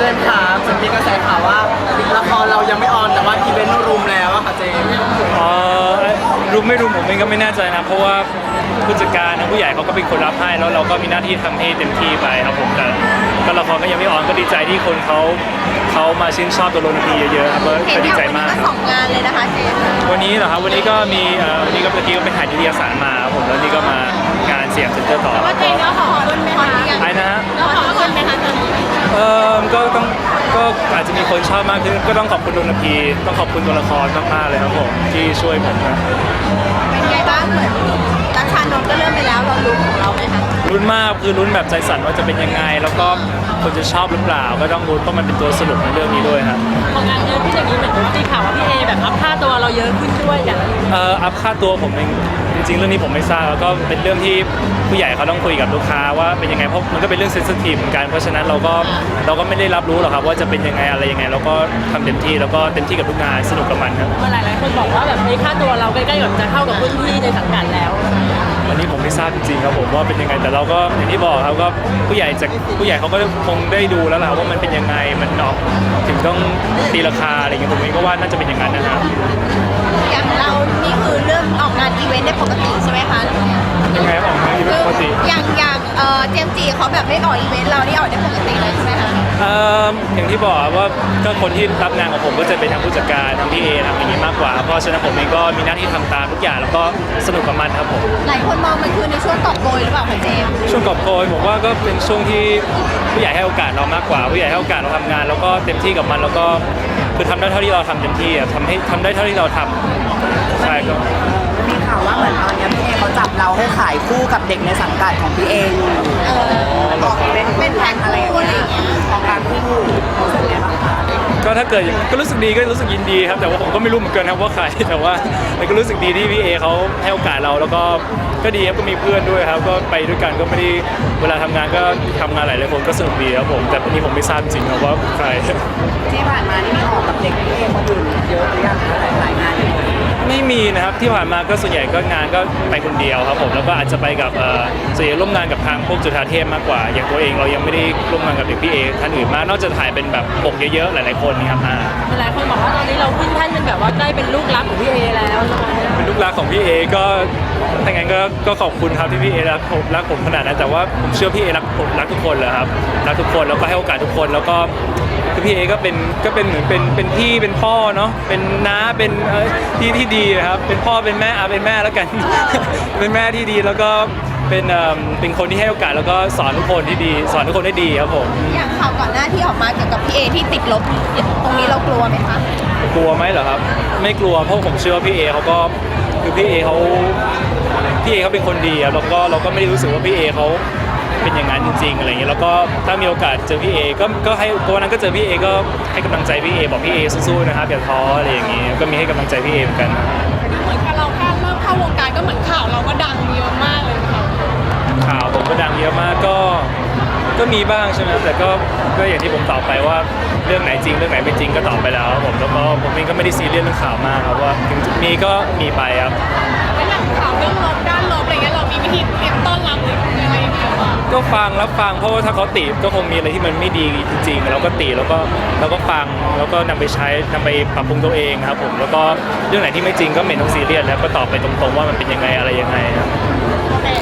เจมส์ขาจะมีกระแสข่าวว่าละครเรายังไม่ออนแต่ว่าอีเวนต์รุมแล้วอะค่ะเจมส์เออรู้ไม่รู้ผมเองก็ไม่แน่ใจนะ เพราะว่าผู้จัดการนะผู้ใหญ่เขาก็เป็นคนรับให้ แล้วเราก็มีหน้าที่ทำให้เต็มที่ไปครับผมแต่ก็ละครก็ยังไม่ออนก็ดีใจที่คนเขาเขามาชื่นชอบตัวโรนพีเยอะๆครับก็เห็นก็ดีว่าใจวันนี้มากก็คสรับองงานเลยนะคะเจมส์วันนี้เหรอครับวันนี้ก็มีเอ่อวันนี้ก็เมื่อกี้ก็ไปถ่ายนิตยสารมาครับผมแล้วนี่ก็มางานเสียงเซ็นเตอร์ต่อว่าเจมส์ก็ขอคนไหมคะไอ้นะฮะก็ขอ จะมีคนชอบมากขึ้นก็ต้องขอบคุณดนตรีต้องขอบคุณตัวละครมากๆเลยครับผมที่ช่วยผมนะ เป็นไงบ้างเหมือนรักชานนท์ก็เริ่มไปแล้วเรารู้ของเราไหมคะ ลุ้นมากคือลุ้นแบบใจสั่นว่าจะเป็นยังไง แล้วก็คนจะชอบหรือเปล่า ก็ต้องลุ้นเพราะมันเป็นตัวสรุปในเรื่องนี้ด้วยครับพองานเยอะขึ้นอย่างนี้เหมือนที่ข่าวว่าพี่เอแบบอัพค่าตัวเราเยอะขึ้นด้วยอย่างเอ่ออัพค่าตัวผมเองจริงๆเรื่องนี้ผมไม่ทราบแล้วก็เป็นเรื่องที่ผู้ใหญ่เขาต้องคุยกับลูกค้าว่าเป็นยังไงเพราะมันก็เป็นเรื่องเซนซิทีฟเหมือนกันเพราะฉะนั้นเราก็เราก็ไม่ได้รับรู้หรอกครับว่าจะเป็นยังไงอะไรยังไงเราก็ทำเต็มที่แล้วก็เต็มที่กับทุกงานสนุกกับมันครับ เมื่อหลายๆคนบอกว่าแบบเฮ้ยค่าตัวเราใกล้ๆกับจะเข้ากับรุ่นพี่ในสังกัดแล้ว วันนี้ผมไม่ทราบจริงๆครับผมว่าเป็นยังไงแต่เราก็อย่างที่บอกครับก็ผู้ใหญ่จะผู้ใหญ่เขาก็คงได้ดูแล้วล่ะว่ามันเป็นยังไงมันออกถึงต้องตีราคาอะไรอย่างเงี้ยผมเองก็ว่าน่าจะเป็นอย่างนั้นนะครับอย่างเรานี่คือเริ่มออกงานอีเวนต์ได้ปกติใช่ไหมคะยังไงออกมาอีเวนต์ปกติ อย่างอย่างเอ่อเจมส์จีเขาแบบไม่ออกอีเวนต์เรานี่ออกได้ปกติเลยใช่ไหมคะ เอิ่มอย่างที่บอกว่าก็คนที่รับงานของผมก็จะเป็นทางผู้จัดการทางพี่เอทำอย่างนี้มากกว่า เพราะฉะนั้นผมเองก็มีหน้าที่ทำตามทุกอย่างแล้วก็สนุกกับมันครับผม หลายคนมองมันคือในช่วงตอบโกยหรือเปล่าคะเจมส์ช่วงกอบโกยผมว่าก็เป็นช่วงที่ผู้ใหญ่ให้โอกาสเรามากกว่าผู้ใหญ่ให้โอกาสเราทำงาน แล้วก็เต็มที่กับมันแล้วก็คือทำได้เท่าที่เราทำเต็มที่อะทำให้ทำได้เท่าที่เราทำใช่ก็มีข่าวว่าเหมือนตอนนี้พี่เอเขาจับเราให้ขายคู่กับเด็กในสังกัดของพี่เออยู่เออออก ก็ถ้าเกิดก็รู้สึกดีก็รู้สึกยินดีครับ แต่ว่าผมก็ไม่รู้เหมือนกันครับว่าใคร แต่ว่าแต่ก็รู้สึกดีที่พี่เอเขาให้โอกาสเราแล้วก็ก็ดีครับก็มีเพื่อนด้วยครับ ก็ไปด้วยกันก็ไม่ได้เวลาทำงานก็ทำงานหลายๆคนก็สนุกดีครับผม แต่วันนี้ผมไม่ทราบจริงครับว่าใคร ที่ผ่านมานี่มีออกกับเด็กพี่เอคนอื่นเยอะหรือยังคะหลาย ที่ผ่านมาก็ส่วนใหญ่ก็งานก็ไปคนเดียวครับผมแล้วก็อาจจะไปกับเอ่อส่วนใหญ่ร่วมงานกับทางพวกจุฬาเทพมากกว่า อย่างตัวเองเรายังไม่ได้ร่วมงานกับเด็กพี่เอท่านอื่นมากนอกจากถ่ายเป็นแบบปกเยอะๆหลายๆคนนี่ครับอ่า หลายคนบอกว่าตอนนี้เราขึ้นท่านเป็นแบบว่าใกล้เป็นลูกรักของพี่เอแล้วใช่ไหม รักของพี่เอก็ถ้างั้นก็ก็ขอบคุณครับที่พี่เอรักผมรักผมขนาดนั้นแต่ว่าผมเชื่อพี่เอรักผมรักทุกคนเลยครับรักทุกคนแล้วก็ให้โอกาสทุกคนแล้วก็คือพี่เอก็เป็นก็เป็นเหมือนเป็นเป็นพี่เป็นพ่อเนาะเป็นน้าเป็นเอ่อที่ที่ดีนะครับเป็นพ่อเป็นแม่อาเป็นแม่แล้วกัน เป็นแม่ที่ดีแล้วก็ เป็นเอิ่มเป็นคนที่ให้โอกาสแล้วก็สอนทุกคนที่ดี สอนทุกคนได้ดีครับผมอย่างข่าวก่อนหน้าที่ออกมาเกี่ยวกับพี่เอที่ติดลบ ตรงนี้เรากลัวไหมคะ กลัวไหมเหรอครับ ไม่กลัวเพราะผมเชื่อว่าพี่เอเขาก็คือพี่เอเขาพี่เอเขาเป็นคนดีอะแล้วก็เราก็ไม่ได้รู้สึกว่าพี่เอเขาเป็นอย่างนั้นจริง ๆอะไรอย่างเงี้ยแล้วก็ถ้ามีโอกาสเจอพี่เอก็ก็ให้ก็วันนั้นก็เจอพี่เอก็ให้กำลังใจพี่เอบอกพี่เอสู้ๆนะครับอย่าท้ออะไรอย่างเงี้ยก็มีให้กำลังใจพี่เอเหมือนกัน เหมือนกับเราแค่เริ่มเข้าวงการก็เหมือนข่าวเราก็ดังเยอะมาก เยอะมากก็ก็มีบ้างใช่ไหมแต่ก็ก็อย่างที่ผมตอบไปว่าเรื่องไหนจริง เรื่องไหนไม่จริงก็ตอบไปแล้วครับผมแล้วก็ผมเองก็ไม่ได้ซีเรียสเรื่องข่าวมากครับว่าถึงจุดนี้ก็มีไปครับ แล้วอย่างข่าวเรื่องลบด้านลบอะไรเงี้ยเรามีวิธีเตรียมต้อนรับหรืออะไรยังไงบ้างก็ฟังรับฟังเพราะว่าถ้าเขาติก็คงมีอะไรที่มันไม่ดีจริงๆเราก็ติแล้วก็เราก็ฟังแล้วก็นำไปใช้นำไปปรับปรุงตัวเองครับผมแล้วก็เรื่องไหนที่ไม่จริงก็ไม่ต้องซีเรียสแล้วก็ตอบไปตรงๆว่ามันเป็นยังไงอะไรยังไงครับ